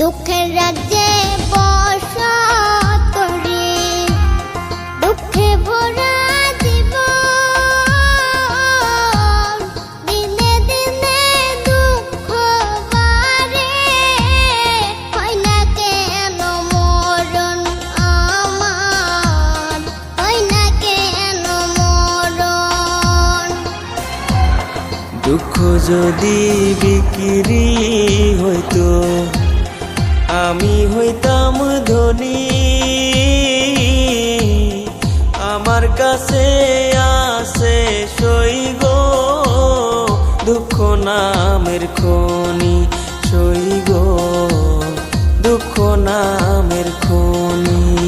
দুঃখের রাজ্যে বসত রে দুঃখে ভরা জীবন, দিনে দিনে দুঃখ বাড়ে। হয় না কেন মরণ আমার, হয় না দুঃখ যদি বিক্রি হইতো আমি হইতাম ধনী। আমার কাছে আছে সইগ দুঃখ নামের খনি সইগ দুঃখ নামের খনি।